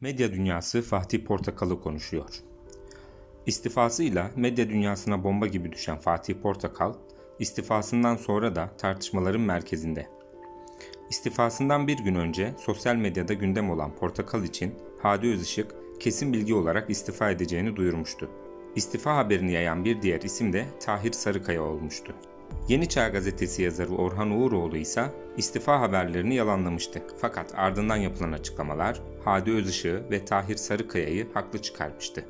Medya dünyası Fatih Portakal'ı konuşuyor. İstifasıyla medya dünyasına bomba gibi düşen Fatih Portakal, istifasından sonra da tartışmaların merkezinde. İstifasından bir gün önce sosyal medyada gündem olan Portakal için Hadi Özışık kesin bilgi olarak istifa edeceğini duyurmuştu. İstifa haberini yayan bir diğer isim de Tahir Sarıkaya olmuştu. Yeni Çağ gazetesi yazarı Orhan Uğuroğlu ise istifa haberlerini yalanlamıştı. Fakat ardından yapılan açıklamalar Hadi Özışık'ı ve Tahir Sarıkaya'yı haklı çıkarmıştı.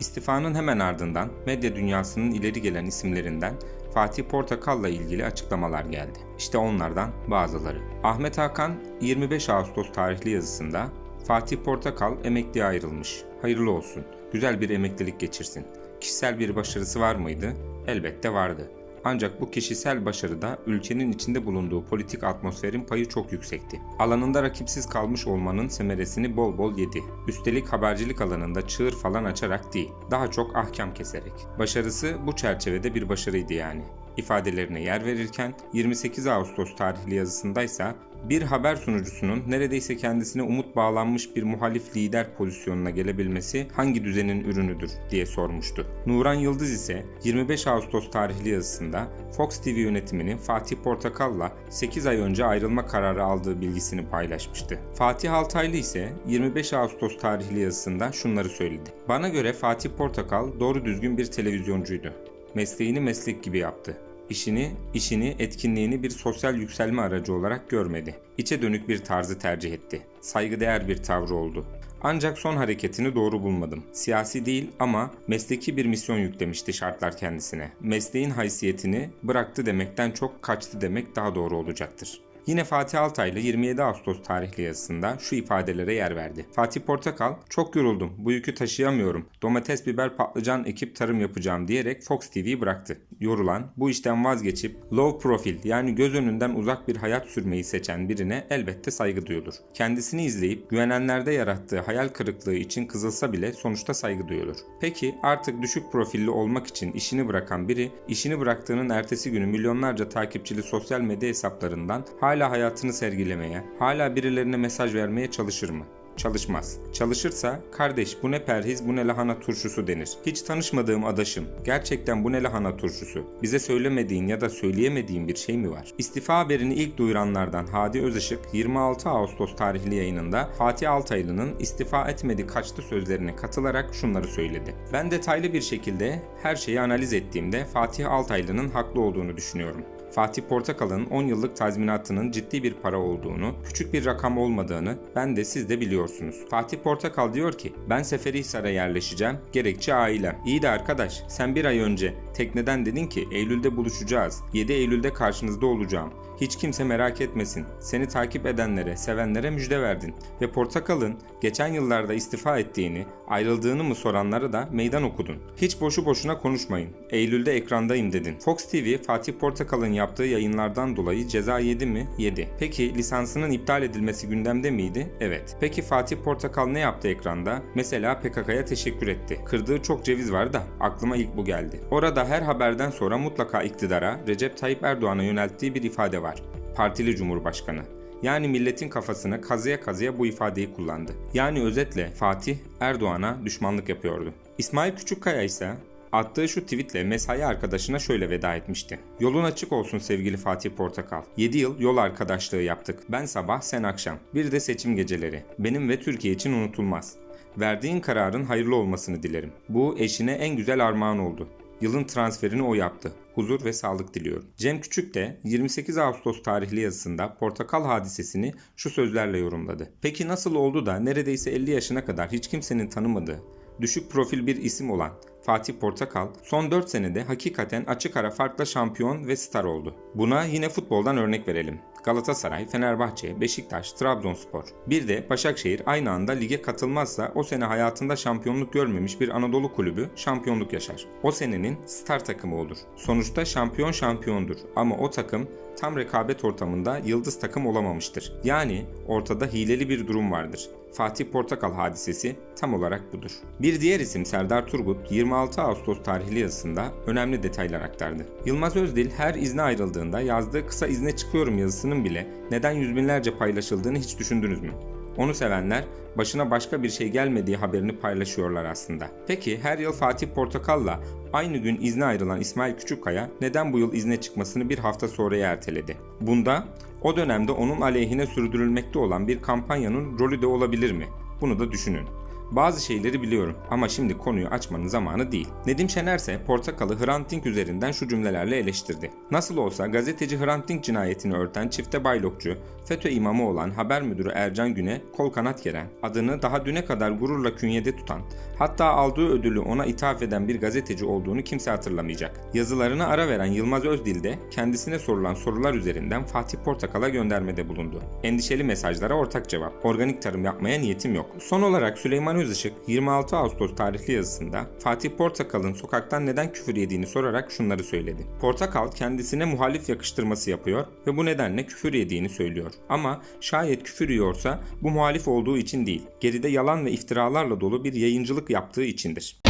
İstifanın hemen ardından medya dünyasının ileri gelen isimlerinden Fatih Portakal'la ilgili açıklamalar geldi. İşte onlardan bazıları. Ahmet Hakan 25 Ağustos tarihli yazısında Fatih Portakal emekliye ayrılmış. Hayırlı olsun. Güzel bir emeklilik geçirsin. Kişisel bir başarısı var mıydı? Elbette vardı. Ancak bu kişisel başarıda ülkenin içinde bulunduğu politik atmosferin payı çok yüksekti. Alanında rakipsiz kalmış olmanın semeresini bol bol yedi. Üstelik habercilik alanında çığır falan açarak değil, daha çok ahkam keserek. Başarısı bu çerçevede bir başarıydı yani ifadelerine yer verirken 28 Ağustos tarihli yazısındaysa bir haber sunucusunun neredeyse kendisine umut bağlanmış bir muhalif lider pozisyonuna gelebilmesi hangi düzenin ürünüdür diye sormuştu. Nuran Yıldız ise 25 Ağustos tarihli yazısında Fox TV yönetiminin Fatih Portakal'la 8 ay önce ayrılma kararı aldığı bilgisini paylaşmıştı. Fatih Altaylı ise 25 Ağustos tarihli yazısında şunları söyledi. Bana göre Fatih Portakal doğru düzgün bir televizyoncuydu. Mesleğini meslek gibi yaptı. İşini, işini, etkinliğini bir sosyal yükselme aracı olarak görmedi. İçe dönük bir tarzı tercih etti. Saygıdeğer bir tavrı oldu. Ancak son hareketini doğru bulmadım. Siyasi değil ama mesleki bir misyon yüklemişti şartlar kendisine. Mesleğin haysiyetini bıraktı demekten çok kaçtı demek daha doğru olacaktır. Yine Fatih Altaylı 27 Ağustos tarihli yazısında şu ifadelere yer verdi. Fatih Portakal, çok yoruldum, bu yükü taşıyamıyorum, domates, biber, patlıcan ekip tarım yapacağım diyerek Fox TV'yi bıraktı. Yorulan, bu işten vazgeçip low profil yani göz önünden uzak bir hayat sürmeyi seçen birine elbette saygı duyulur. Kendisini izleyip güvenenlerde yarattığı hayal kırıklığı için kızılsa bile sonuçta saygı duyulur. Peki artık düşük profilli olmak için işini bırakan biri, işini bıraktığının ertesi günü milyonlarca takipçili sosyal medya hesaplarından hala hala hayatını sergilemeye, hala birilerine mesaj vermeye çalışır mı? Çalışmaz. Çalışırsa kardeş bu ne perhiz bu ne lahana turşusu denir. Hiç tanışmadığım adaşım gerçekten bu ne lahana turşusu. Bize söylemediğin ya da söyleyemediğin bir şey mi var? İstifa haberini ilk duyuranlardan Hadi Özışık 26 Ağustos tarihli yayınında Fatih Altaylı'nın istifa etmedi kaçtı sözlerine katılarak şunları söyledi. Ben detaylı bir şekilde her şeyi analiz ettiğimde Fatih Altaylı'nın haklı olduğunu düşünüyorum. Fatih Portakal'ın 10 yıllık tazminatının ciddi bir para olduğunu, küçük bir rakam olmadığını ben de siz de biliyorsunuz. Fatih Portakal diyor ki ben Seferihisar'a yerleşeceğim, gerekçe ailem. İyi de arkadaş sen bir ay önce tekneden dedin ki Eylül'de buluşacağız, 7 Eylül'de karşınızda olacağım. Hiç kimse merak etmesin. Seni takip edenlere, sevenlere müjde verdin. Ve Portakal'ın geçen yıllarda istifa ettiğini, ayrıldığını mı soranlara da meydan okudun. Hiç boşu boşuna konuşmayın. Eylül'de ekrandayım dedin. Fox TV Fatih Portakal'ın yaptığı yayınlardan dolayı ceza yedi mi? Yedi. Peki lisansının iptal edilmesi gündemde miydi? Evet. Peki Fatih Portakal ne yaptı ekranda? Mesela PKK'ya teşekkür etti. Kırdığı çok ceviz var da aklıma ilk bu geldi. Orada her haberden sonra mutlaka iktidara Recep Tayyip Erdoğan'a yönelttiği bir ifade var. Partili Cumhurbaşkanı. Yani milletin kafasını kazıya kazıya bu ifadeyi kullandı. Yani özetle Fatih Erdoğan'a düşmanlık yapıyordu. İsmail Küçükkaya ise Attığı şu tweetle mesai arkadaşına şöyle veda etmişti. Yolun açık olsun sevgili Fatih Portakal. 7 yıl yol arkadaşlığı yaptık. Ben sabah sen akşam. Bir de seçim geceleri. Benim ve Türkiye için unutulmaz. Verdiğin kararın hayırlı olmasını dilerim. Bu eşine en güzel armağan oldu. Yılın transferini o yaptı. Huzur ve sağlık diliyorum. Cem Küçük de 28 Ağustos tarihli yazısında portakal hadisesini şu sözlerle yorumladı. Peki nasıl oldu da neredeyse 50 yaşına kadar hiç kimsenin tanımadığı, düşük profil bir isim olan Fatih Portakal son 4 senede hakikaten açık ara farkla şampiyon ve star oldu. Buna yine futboldan örnek verelim. Galatasaray, Fenerbahçe, Beşiktaş, Trabzonspor. Bir de Başakşehir aynı anda lige katılmazsa o sene hayatında şampiyonluk görmemiş bir Anadolu kulübü şampiyonluk yaşar. O senenin star takımı olur. Sonuçta şampiyon şampiyondur ama o takım tam rekabet ortamında yıldız takım olamamıştır. Yani ortada hileli bir durum vardır. Fatih Portakal hadisesi tam olarak budur. Bir diğer isim Serdar Turgut 26 Ağustos tarihli yazısında önemli detaylar aktardı. Yılmaz Özdil her izne ayrıldığında yazdığı kısa izne çıkıyorum yazısının bile neden yüz binlerce paylaşıldığını hiç düşündünüz mü? Onu sevenler başına başka bir şey gelmediği haberini paylaşıyorlar aslında. Peki her yıl Fatih Portakal'la aynı gün izne ayrılan İsmail Küçükkaya neden bu yıl izne çıkmasını bir hafta sonraya erteledi? Bunda o dönemde onun aleyhine sürdürülmekte olan bir kampanyanın rolü de olabilir mi? Bunu da düşünün. Bazı şeyleri biliyorum ama şimdi konuyu açmanın zamanı değil. Nedim Şener ise Portakal'ı Hrant Dink üzerinden şu cümlelerle eleştirdi. Nasıl olsa gazeteci Hrant Dink cinayetini örten çifte baylokçu, FETÖ imamı olan haber müdürü Ercan Gün'e kol kanat geren, adını daha düne kadar gururla künyede tutan, hatta aldığı ödülü ona ithaf eden bir gazeteci olduğunu kimse hatırlamayacak. Yazılarına ara veren Yılmaz Özdil de kendisine sorulan sorular üzerinden Fatih Portakal'a göndermede bulundu. Endişeli mesajlara ortak cevap. Organik tarım yapmaya niyetim yok. Son olarak Süleyman Özışık 26 Ağustos tarihli yazısında Fatih Portakal'ın sokaktan neden küfür yediğini sorarak şunları söyledi. Portakal kendisine muhalif yakıştırması yapıyor ve bu nedenle küfür yediğini söylüyor. Ama şayet küfür yiyorsa bu muhalif olduğu için değil, geride yalan ve iftiralarla dolu bir yayıncılık yaptığı içindir.